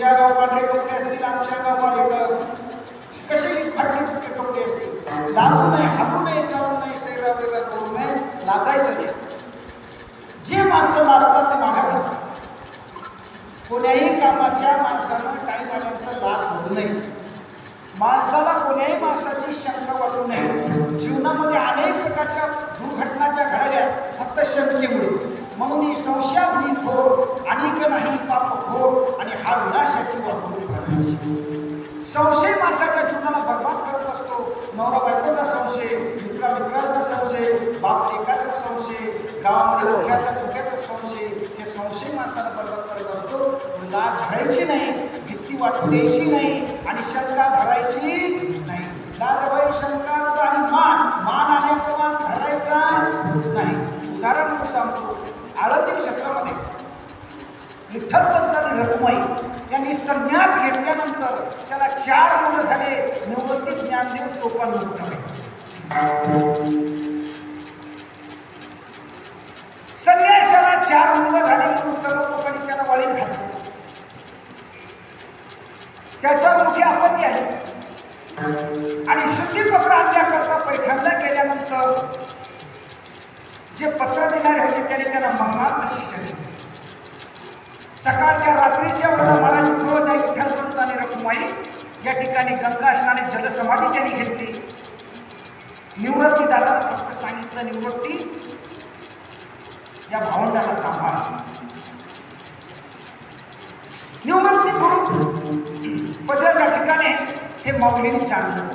तुझ्या गाव पांढरे कपडे असतील आमच्या गाव पांढरे कसे फाटके फुटके कपडे असतील? लाजू नये हरू नये चालू नये सैरा वैरा करू नये लाजायचं नाही. जे माणसं लाजतात ते माघार कोण्याही कामाच्या माणसानं टाईम आल्यानंतर लाज धरू नये. माणसाला कोण्याही माणसाची शंका वाटू नये. जीवनामध्ये अनेक प्रकारच्या दुर्घटना ज्या घडल्या फक्त शंकेमुळे. म्हणून ही संशयाधीन थोर अनिक नाही पाप हा विनाशाची संशय माणसाच्या जीवनाला बर्बाद करत असतो. नवरा बायकोचा संशय मित्रा मित्राचा संशय बाप एकाचा संशय गावामध्ये चुक्याचा संशय हे संशय माणसाला बर्बाद करत असतो. लाज धरायची नाही भीती वाटू द्यायची नाही आणि शंका धरायची नाही. लाज शंका आणि मान मान आणि अपमान धरायचा नाही. उदाहरण सांगतो आळंदी क्षेत्रामध्ये विठ्ठलपंत आणि यांनी संन्यास घेतल्यानंतर त्याला चार मुलं झाले. निवृत्ती ज्ञानदेव सोपान संन्यासाला चार मुलं झाले. म्हणून सर्व लोकांनी त्याला वळीत घातलं. त्याच्यावर मोठी आपत्ती आहे आणि शुद्धीपत्र आणण्याकरता पैठणला केल्यानंतर जे पत्र देणारे होते त्याने त्यांना महान अशी सांगितली सकाळच्या रात्रीच्या वेळेला महाराज विठ्ठल विठ्ठलपंत आणि रखुमाई या ठिकाणी गंगा स्नाने जलसमाधी त्यांनी घेतली. निवृत्ती दादा फक्त सांगितलं निवृत्ती. या भावंडाला सांभाळ. निवृत्ती करून पदराच्या ठिकाणी हे माऊलीने जाणलं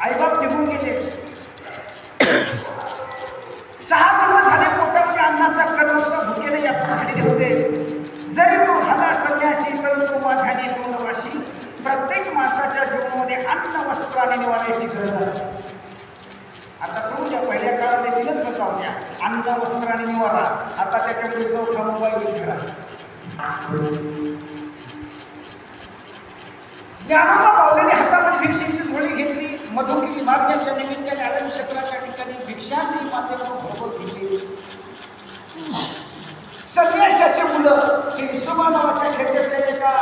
आईबाप निघून गेले सहा दिवस झाले पोटामध्ये अन्नाचा कर्ण होता भुकेने यात्रा झालेले होते जरी तो झाला संन्यासी तरी तो माध्याने तोंडवाशी प्रत्येक माणसाच्या जीवनामध्ये अन्न वस्त्र गरज असते. आता सोडून पहिल्या काळात तीनच गरजा होत्या अन्न वस्त्र आणि निवारा. आता त्याच्यामध्ये चौथा मोबाईल घरा ज्ञानाला बावलेने हातामध्ये भिक्षेची झोळी घेतली. मधुकिरी मागण्याच्या निमित्ताने आळंदी क्षेत्राच्या ठिकाणी भिक्षांनी माध्यमातून भगवत घेतली संन्यासाची मुलं हे विसोबा नावाच्या खेच्यातल्या एका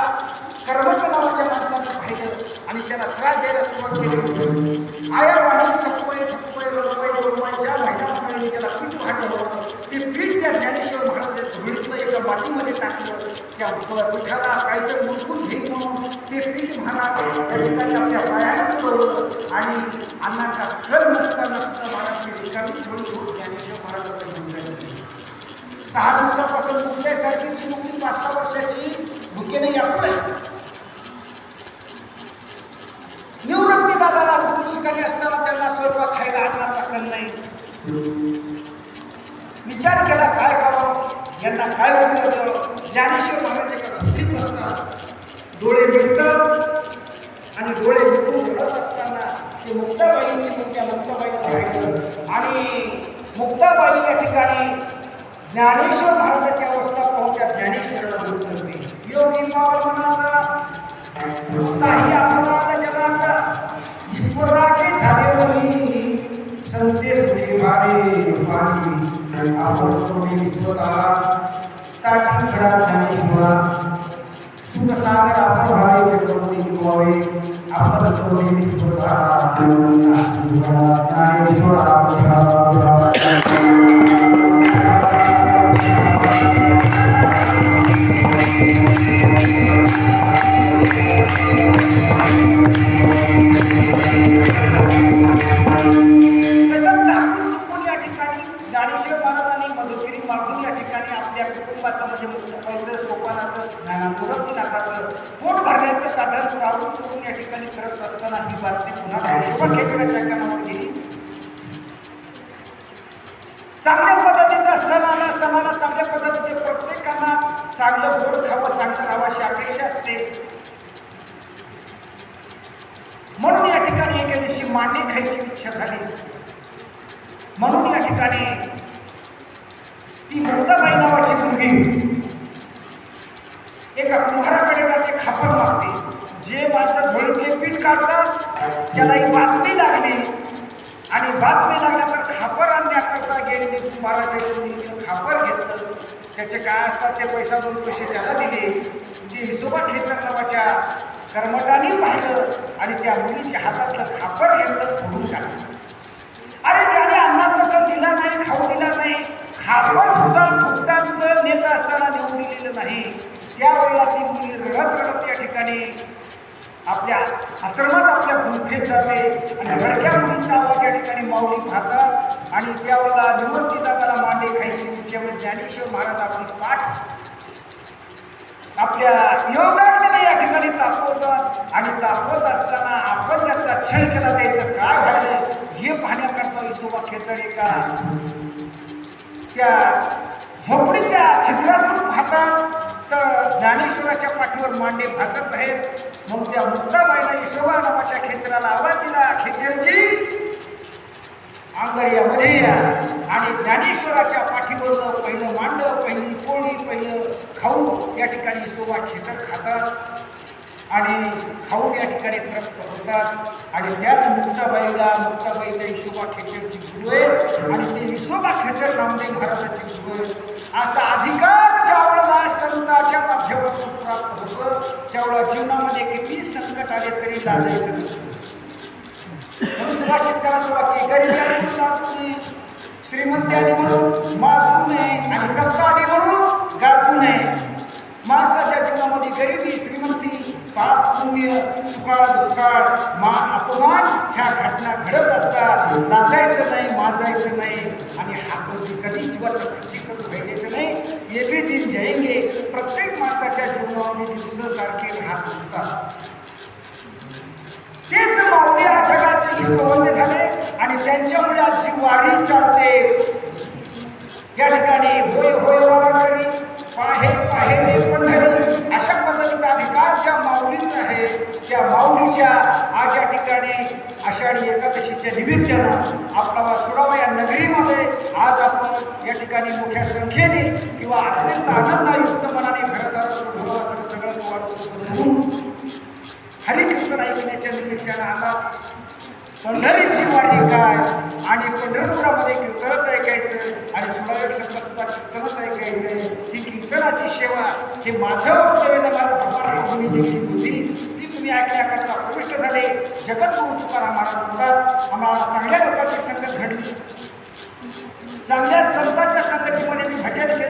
कर्मठ नावाच्या माणसाने पाहिलं. आणि त्याला त्रास द्यायला सुरुवात केली आया वाणी सपळे थपळे रडपळे गोरवाय ज्या महिलांकडे त्याला पीठ वाटलं होतं ते पीठ त्या ज्ञानेश्वर महाराजांच्या धुळीतलं एका मातीमध्ये टाकलं. त्या पिठाला काहीतरी मुलकून घेईन म्हणून ते पीठ महाराज त्या ठिकाणी आपल्या पायाला तुडवलं आणि अन्नाचा कर नसता नसता महाराज ते रिकामी झोळी घेऊन ज्ञानेश्वर महाराजांना सहा दिवसापासून मुक्त्यासारखीची मुक्ती पाच सहा वर्षाची भुकेने यापुढे निवृत्ती कमी असताना त्यांना स्वयंपाक खायला अन्नाचा कल नाही. विचार केला काय करावं? यांना काय उत्तर द्यावं ज्ञानेश्वर महाराज एका झोपडीत बसतात डोळे मिळतात आणि डोळे मिळून रडत असताना ते मुक्ताबाईंची मुक्त्या मुक्ताबाईला राहिलं आणि मुक्ताबाई या ठिकाणी ज्ञानेश्वर महाराजाची अवस्था पाहून त्या ज्ञानेश्वराला दूर करते योगी मनाचा साही अपराध ईश्वराचे झाले बोली संते सुखे भारे पाणी आपण कोणी विश्वता ताटी खडा ज्ञानेश्वरा सुख सागर आपण भावे जगवणे निवावे आपण कोणी विश्वता ज्ञानेश्वरा ठिकाणी फिरत असताना ही बातमी पुन्हा शोभा खेकड्याच्या कानावर गेली चांगल्या पद्धतीचा सण आला सणाला चांगल्या पद्धतीचे प्रत्येकांना चांगलं गोड खावं चांगलं राहावं अशी अपेक्षा असते. म्हणून या ठिकाणी एके दिवशी मांडी खायची इच्छा झाली. म्हणून या ठिकाणी ती मृताबाई नावाची मुलगी एका कुंभाराकडे जाते खापर मागते जे माणसं झोळके पीठ काढतात त्याला एक बातमी लागली. आणि बातमी लागल्यानंतर खापर आणण्याकरता गेलेली कुंभाराच्या खापर घेतलं. त्याचे काय असतात ते पैसा दोन पैसे त्याला दिले. देवाच्या कर्मटाने पाहिलं आणि त्या मुलीच्या हातातलं खापर घेतलं फोडून टाकलं अरे ज्याने अन्नाचं तर दिला नाही खाऊ दिला नाही खापर सुद्धा फुकटांचं नेता असताना नेऊन दिलेलं नाही. त्यावेळेला ती मुली रडत रडत या ठिकाणी आपल्या आश्रमात आपल्या भूमिकेत जाते आणि लडक्या मुलींचा आवाज या ठिकाणी माऊली खातात. आणि त्यावेळेला निवृत्ती दादाला मांडे खायची त्यामुळे म्हणजे ज्ञानेश्वर महाराज आपली पाठ आपल्या योगाने या ठिकाणी तापवतात आणि तापवत असताना आपण ज्याचा क्षण केला त्याचं काय व्हायलं हे पाहण्याकरता इसोबा खेचर का त्या झोपडीच्या छिद्रातून पाहतात. तर ज्ञानेश्वराच्या पाठीवर मांडे भाजत आहेत. मग त्या मुक्ताबाईला इसोबा नावाच्या खेचराला आवाज दिला खेचरची आंगर्यामध्ये या आणि ज्ञानेश्वराच्या पाठीवरनं पहिलं मांड पहिली पोळी पहिलं खाऊ या ठिकाणी सोबा खेचर खातात आणि खाऊन या ठिकाणी तृप्त होतात आणि त्याच मुक्ताबाईला मुक्ताबाईला हिशोबा खेचरची गुरु आहे आणि ते हिशोबा खेचर नामदेव महाराजाची गुरु आहे. असा अधिकार ज्यावेळेला संताच्या माध्यमातून प्राप्त होतं त्यावेळेला जीवनामध्ये किती संकट आले तरी लाजायचं नसतं. म्हणून सुभाषितकाराचं वाक्य गरिबाने म्हणून लाजू श्रीमंत्याने म्हणून माजू नये. आणि सत्ता आली म्हणून गाजू नये. माणसाच्या जीवनामध्ये पाप सुकाळ दुष्काळ मान अपमान ह्या घटना घडत असतात. नाचायचं नाही माजायचं नाही आणि हा कधी कधी जीवाचं खच्चीकरण व्हायचं नाही. ये दिन जायंगे प्रत्येक माणसाच्या जीवनामध्ये दिवसासारखे राहत असतात. तेच माऊली जगाचे ईश्वरवंदे झाले आणि त्यांच्यामुळे आजची वाढी चालते या ठिकाणी होय होय वारकरी पाहे पाहे पंढरी अशा पद्धतीचा अधिकार ज्या माऊलीचा आहे त्या माऊलीच्या आज या ठिकाणी आषाढी एकादशीच्या निमित्तानं आपला वाचुडावा या नगरीमध्ये आज आपण या ठिकाणी मोठ्या संख्येने किंवा अत्यंत आनंदयुक्त मनाने घरदार सोडून सगळं वाढवून हरिकीर्तन ऐकण्याच्या निमित्तानं आला पंढरीची वाणी काय आणि पंढरपुरामध्ये कीर्तनच ऐकायचं आणि सोळाव्या क्षेत्रात सुद्धा कीर्तनच ऐकायचं ही कीर्तनाची सेवा हे माझं वक्तव्य मला भूमी देखील होती तुम्ही ऐकण्याकरता प्रविष्ट झाले. जगद्गुरु तुकाराम महाराज म्हणतात. आम्हाला चांगल्या लोकांची संगत घडली. चांगल्या संतांच्या संगतीमध्ये मी भजन केलं.